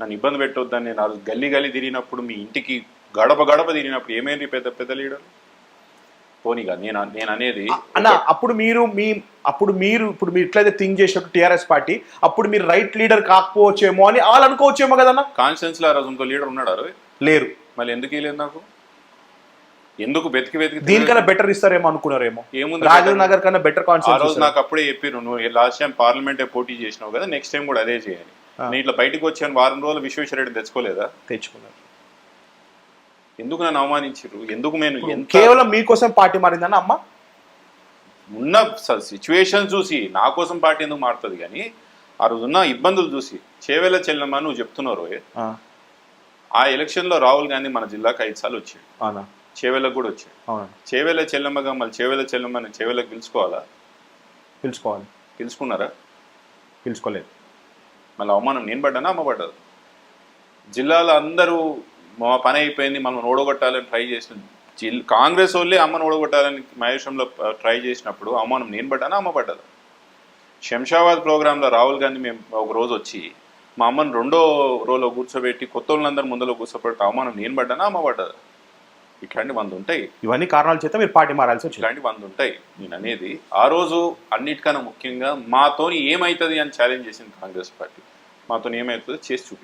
నన్ను ఇబ్బంది పెట్టొద్దని నేను రోజు గల్లీ గల్లీ తిరిగినప్పుడు మీ ఇంటికి గడప గడప తిరిగినప్పుడు ఏమైంది పెద్ద పెద్ద లీడర్? పోనీగా నేను నేను అనేది అన్న అప్పుడు మీరు మీ అప్పుడు మీరు ఇప్పుడు మీరు ఇట్లయితే థింక్ చేసినట్టు టీఆర్ఎస్ పార్టీ అప్పుడు మీరు రైట్ లీడర్ కాకపోవచ్చేమో అని వాళ్ళు అనుకోవచ్చేమో కదన్న? కాన్ఫిడెన్స్లో ఆ రోజు ఇంకో లీడర్ ఉన్నాడు లేరు. మళ్ళీ ఎందుకు ఇవ్వలేదు నాకు? ఎందుకు వెతికి వెతికి దీనికన్నా బెటర్ ఇస్తారేమో అనుకున్నారేమో. ఏముంది రాజీవ్ నగర్ కన్నా బెటర్ ఆ రోజు కాన్సెప్ట్ నాకు అప్పుడే చెప్పారు నువ్వు లాస్ట్ టైం పార్లమెంట్ పోటీ చేసినావు కదా నెక్స్ట్ టైం కూడా అదే చేయాలి. నేను ఇట్లా బయటకు వచ్చాను వారం రోజులు విశ్వేశ్వరరెడ్డి తెచ్చుకోలేదా? తెచ్చుకున్నారు. ఎందుకు నన్ను అవమానించారు ఎందుకు నేను కేవలం మీకోసం పార్టీ మారిందన్న అమ్మ? ఉన్న సిచ్యువేషన్ చూసి నా కోసం పార్టీ ఎందుకు మారుతుంది కానీ ఆ రోజు ఉన్న ఇబ్బందులు చూసి చేవేల చెల్లెమ్మ నువ్వు చెప్తున్నారు ఆ, ఆ ఎలక్షన్లో రాహుల్ గాంధీ మన జిల్లాకు ఐదు సార్లు వచ్చాడు. చేవేలకు కూడా వచ్చాడు అవునా చేవేల చెల్లెమ్మగా మళ్ళీ చేవేల చెల్లెమ్మని చేవేలకు పిలుచుకోవాలా? పిలుచుకోవాలి. పిలుచుకున్నారా? పిలుచుకోలేదు. మళ్ళీ అవమానం నేను పడ్డానా అమ్మ పడ్డది? జిల్లాలో అందరూ మా పని అయిపోయింది మనం ఓడగొట్టాలని ట్రై చేసిన జిల్ కాంగ్రెస్ వాళ్ళే అమ్మను ఓడగొట్టాలని మహేశ్వరంలో ట్రై చేసినప్పుడు అవమానం నేను పడ్డానా అమ్మ పడ్డదా? శంషాబాద్ ప్రోగ్రాంలో రాహుల్ గాంధీ మేము ఒక రోజు వచ్చి మా అమ్మని రెండో రోలో కూర్చోబెట్టి కొత్త వాళ్ళందరూ ముందులో కూర్చోబెట్టి అవమానం నేను పడ్డానా అమ్మ పడ్డదా? ఇట్లాంటి వంద ఉంటాయి ఇవన్నీ కారణాల చేత మీరు పార్టీ మారాల్సి వచ్చింది. ఇట్లాంటి వంద ఉంటాయి నేను అనేది ఆ రోజు అన్నిటికన్నా ముఖ్యంగా మాతోని ఏమవుతుంది అని ఛాలెంజ్ చేసింది కాంగ్రెస్ పార్టీ. మాతో ఏమవుతుందో చేసి చూపి